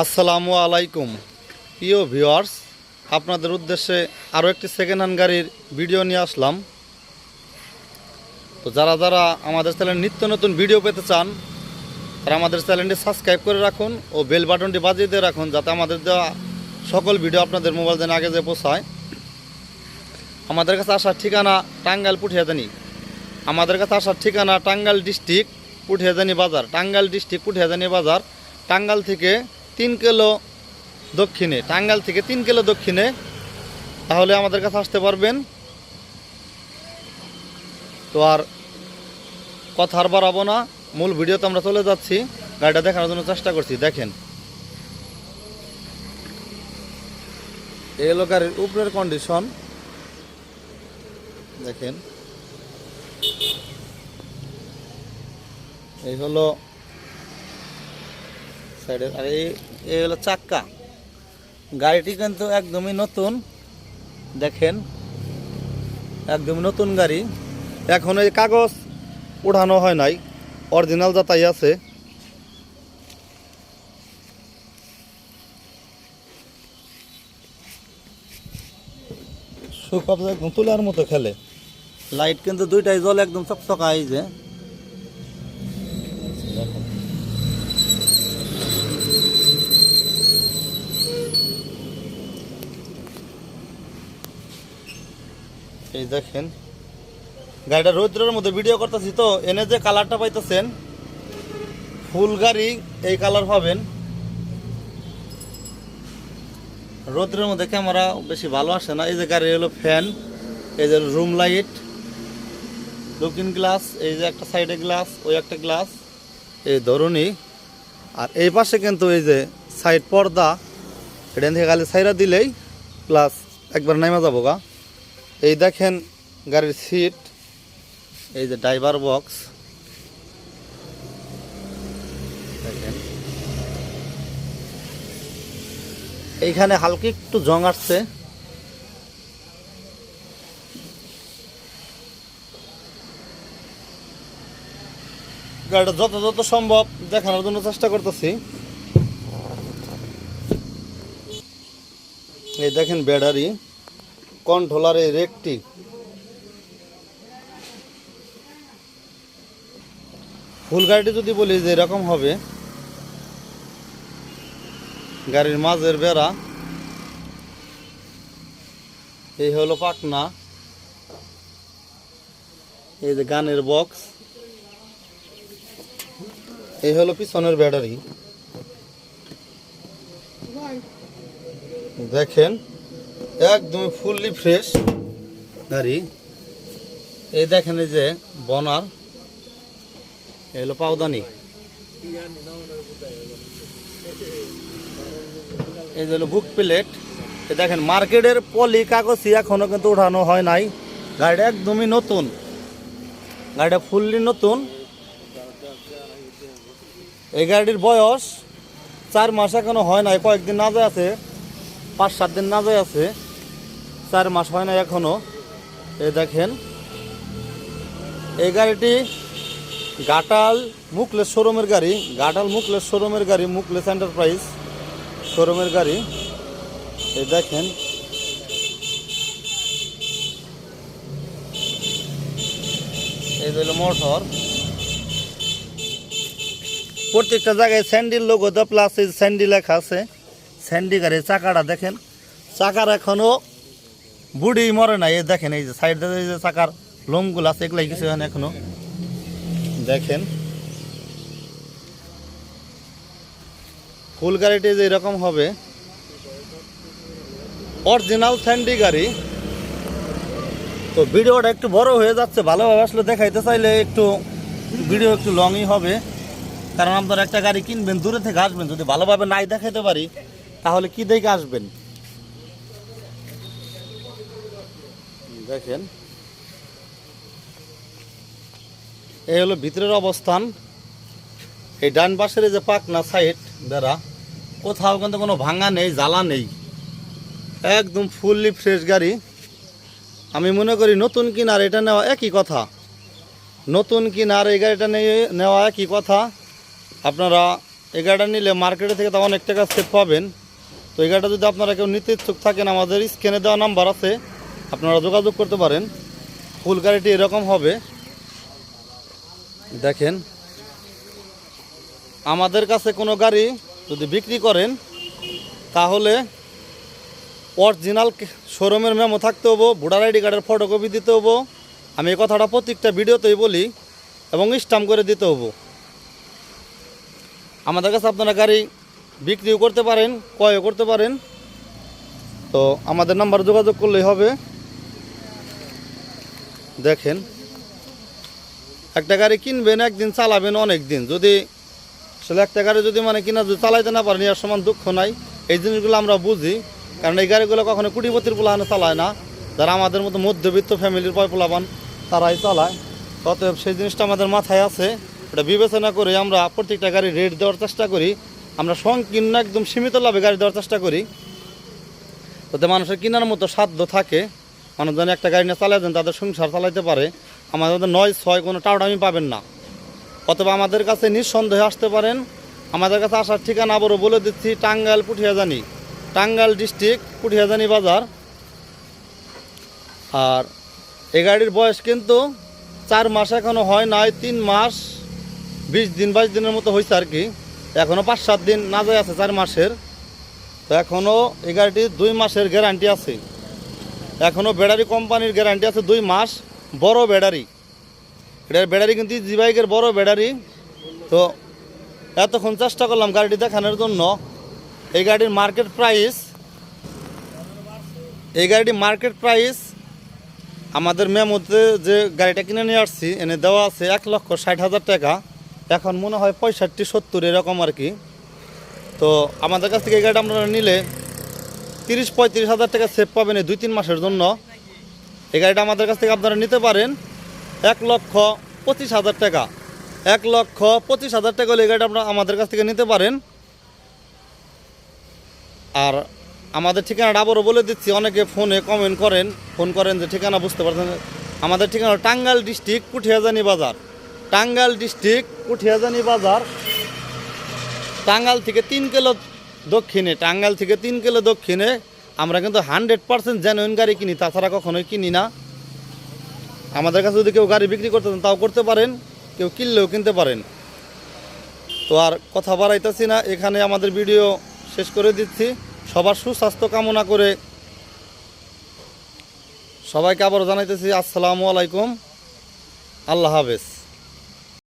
আসসালামু আলাইকুম। প্রিয় ভিওয়ার্স আপনাদের উদ্দেশ্যে আরও একটি সেকেন্ড হ্যান্ড গাড়ির ভিডিও নিয়ে আসলাম। তো যারা যারা আমাদের চ্যানেল নিত্য নতুন ভিডিও পেতে চান, তারা আমাদের চ্যানেলটি সাবস্ক্রাইব করে রাখুন ও বেল বাটনটি বাজিয়ে দিয়ে রাখুন, যাতে আমাদের দেওয়া সকল ভিডিও আপনাদের মোবাইল যেন আগে যে পৌঁছায়। আমাদের কাছে আসার ঠিকানা টাঙ্গাইল পুঠিয়াজানি। আমাদের কাছে আসার ঠিকানা টাঙ্গাইল ডিস্ট্রিক্ট পুঠিয়াজানি বাজার। টাঙ্গাইল ডিস্ট্রিক্ট পুঠিয়াজানি বাজার, টাঙ্গাইল থেকে তিন কিলো দক্ষিণে, টাঙ্গাইল থেকে তিন কিলো দক্ষিণে, তাহলে আমাদের কাছে আসতে পারবেন। তো আর কথা আর বাড়াবো না, মূল ভিডিওতে আমরা চলে যাচ্ছি, গাড়িটা দেখানোর জন্য চেষ্টা করছি, দেখেন। এই হলো গাড়ির উপরের কন্ডিশন দেখেন। এই হলো সাইডের আর এই হলো চাক্কা। গাড়িটি কিন্তু একদমই নতুন, দেখেন। একদমই নতুন গাড়ি। এখন এই কাগজ উঠানো হয় নাই অরিজিনাল যাতাই আছে। সুখব একদম তুলার মতো খেলে। লাইট কিন্তু দুইটাই জল একদম চকচকা যে। এই দেখেন। গাড়িটা রৌদ্রের মধ্যে ভিডিও করতেছি তো, এনে যে কালারটা পাইতেছেন, ফুল গাড়ি এই কালার পাবেন। রৌদ্রের মধ্যে ক্যামেরা বেশি ভালো আসে না। এই যে গাড়ি হলো ফ্যান এই যে রুম লাইট লুকিং গ্লাস এই যে একটা সাইডে গ্লাস ওই একটা গ্লাস এই ধরুনই। আর এই পাশে কিন্তু এই যে সাইড পর্দা, এটা থেকে খালি সাইরা দিলেই প্লাস একবার নাইমা যাব গা। এই দেখেন গাড়ির সিট এই যে ড্রাইভার বক্স দেখেন। এইখানে হালকা একটু জং আসছে। গাড়িটা যত যত সম্ভব দেখানোর জন্য চেষ্টা করতেছি। এই দেখেন ব্যাটারি। কন্ট্রোলার এই রেকটি ফুল গাড়িটি যদি বলি যে এরকম হবে, গাড়ির মাঝের বেড়া, এই হলো পাটনা এই যে গানের বক্স, এই হলো পিছনের ব্যাটারি। দেখেন একদম ফুললি ফ্রেশ গাড়ি এই দেখেন এই যে বনার, এই হলো পাওদানি। এই যে বুক প্লেট এই দেখেন, মার্কেটের পলি কাগজই এখনও কিন্তু উঠানো হয় নাই। গাড়িটা একদমই নতুন। গাড়িটা ফুললি নতুন। এই গাড়ির বয়স চার মাস এখনও হয় নাই, কয়েকদিন না যায় আছে। পাঁচ, সাত দিন না যায় আছে। চার মাস হয় না এখনও। এই দেখেন। এই গাড়িটি গাটাল মুকলেস শোরুমের গাড়ি। গাটাল মুকলেস শোরুমের গাড়ি মুকলেস এন্টারপ্রাইজ শোরুমের গাড়ি। এই দেখেন। এই হলো মোটর। প্রত্যেকটা জায়গায় স্যান্ডিল লোগো দেওয়া প্লাস স্যান্ডি লেখা আছে। স্যান্ডি গাড়ির চাকাটা দেখেন। চাকার এখনও বুড়ি মরে নাই। এই দেখেন, এই যে সাইড এই যে চাকার লোমগুলো আছে, এগুলাই কিছু এখানে এখনও। দেখেন। ফুল গাড়িটি যে এরকম হবে অরিজিনাল স্যান্ডি গাড়ি। তো ভিডিওটা একটু বড় হয়ে যাচ্ছে, ভালোভাবে আসলে দেখাইতে চাইলে একটু ভিডিও একটু লংই হবে। কারণ আপনারা একটা গাড়ি কিনবেন, দূরে থেকে আসবেন, যদি ভালোভাবে নাই দেখাইতে পারি তাহলে কি দেখে আসবেন? দেখেন। এই হলো ভিতরের অবস্থান। এই ডান পাশের যে পাকনা সাইড বেড়া, কোথাও কিন্তু কোনো ভাঙা নেই, জ্বালা নেই। একদম ফুললি ফ্রেশ গাড়ি। আমি মনে করি নতুন কিনার এটা নেওয়া একই কথা। নতুন কিনার এই গাড়িটা নিয়ে নেওয়া একই কথা। আপনারা এই গাড়িটা নিলে মার্কেটে থেকে তো অনেক টাকা সেভ পাবেন। তো এই গাড়িটা যদি আপনারা কেউ নিতে ইচ্ছুক থাকেন, আমাদের স্ক্যানে দেওয়া নাম্বার আছে, আপনারা যোগাযোগ করতে পারেন। ফুল গাড়িটি এরকম হবে। দেখেন, আমাদের কাছে কোনো গাড়ি যদি বিক্রি করেন, তাহলে অরিজিনাল শোরুমের মেমো থাকতে হব, ভোটার আইডি কার্ডের ফটোকপি দিতে হব, আমি এই কথাটা প্রত্যেকটা ভিডিওতেই বলি, এবং স্টাম্প করে দিতে হব। আমাদের কাছে আপনারা গাড়ি বিক্রিও করতে পারেন, ক্রয়ও করতে পারেন। তো আমাদের নাম্বার যোগাযোগ করলেই হবে। দেখেন, একটা গাড়ি কিনবেন, একদিন চালাবেন অনেক দিন যদি আসলে একটা গাড়ি যদি মানে কিনা যদি চালাইতে না পারেন, এর সমান দুঃখ নাই। এই জিনিসগুলো আমরা বুঝি, কারণ এই গাড়িগুলো কখনো কুটিপতির পোলাহানে চালায় না। যারা আমাদের মতো মধ্যবিত্ত ফ্যামিলির পয় পোলাবান তারাই চালায়। অতএব সেই জিনিসটা আমাদের মাথায় আছে। এটা বিবেচনা করে আমরা প্রত্যেকটা গাড়ি রেট দেওয়ার চেষ্টা করি। আমরা সংকীর্ণ একদম সীমিত লাভে গাড়ি দেওয়ার চেষ্টা করি। যাতে মানুষের কেনার মতো সাধ্য থাকে। মানুষ যেন একটা গাড়ি নিয়ে চালাই দেন, তাদের সংসার চালাইতে পারে। আমাদের নয়, ছয় কোনো টাউডামি পাবেন না। অথবা আমাদের কাছে নিঃসন্দেহে আসতে পারেন। আমাদের কাছে আসার ঠিকানা আবারও বলে দিচ্ছি, টাঙ্গাইল পুঠিয়াজানি। টাঙ্গাইল ডিস্ট্রিক্ট পুঠিয়াজানি বাজার। আর এই গাড়ির বয়স কিন্তু চার মাস এখনও হয় নাই, তিন মাস, বিশ দিন, বাইশ দিনের মতো হয়েছে আর কি। এখনও পাঁচ সাত দিন না যায় আছে, চার মাসের। তো এখনও এই গাড়িটির দুই মাসের গ্যারান্টি আছে। এখনও ব্যাটারি কোম্পানির গ্যারান্টি আছে দুই মাস, বড় ব্যাটারি। এটার ব্যাটারি কিন্তু জি বাইকের বড় ব্যাটারি। তো এতক্ষণ চেষ্টা করলাম গাড়িটি দেখানোর জন্য। এই গাড়ির মার্কেট প্রাইস এই গাড়িটির মার্কেট প্রাইস আমাদের মেমোতে যে গাড়িটা কিনে নিয়ে আসছি, এনে দেওয়া আছে এক লক্ষ ষাট হাজার টাকা। এখন মনে হয় পঁয়ষট্টি, সত্তর এরকম আর কি। তো আমাদের কাছ থেকে এই গাড়িটা আপনারা নিলে তিরিশ, পঁয়ত্রিশ হাজার টাকা সেভ পাবেন এই দুই তিন মাসের জন্য। এই গাড়িটা আমাদের কাছ থেকে আপনারা নিতে পারেন এক লক্ষ পঁচিশ হাজার টাকা। এক লক্ষ পঁচিশ হাজার টাকা হলে এই গাড়িটা আপনারা আমাদের কাছ থেকে নিতে পারেন। আর আমাদের ঠিকানাটা আবারও বলে দিচ্ছি, অনেকে ফোনে কমেন্ট করেন। ফোন করেন যে ঠিকানা বুঝতে পারছেন আমাদের ঠিকানা টাঙ্গাইল ডিস্ট্রিক্ট কুঠিয়াজানি বাজার। টাঙ্গাইল ডিস্ট্রিক্ট কুঠিয়াজানি বাজার। টাঙ্গাইল থেকে তিন কিলো দক্ষিণে, টাঙ্গাইল থেকে তিন কিলো দক্ষিণে আমরা কিন্তু হান্ড্রেড পার্সেন্ট জেনুইন গাড়ি কিনি, তাছাড়া কখনোই কিনি না। আমাদের কাছে যদি কেউ গাড়ি বিক্রি করতে তাও করতে পারেন, কেউ কিনলেও কিনতে পারেন। তো আর কথা বাড়াইতেছি না, এখানে আমাদের ভিডিও শেষ করে দিচ্ছি। সবার সুস্বাস্থ্য কামনা করে সবাইকে আবারও জানাইতেছি, আসসালামু আলাইকুম। আল্লাহ হাফেজ।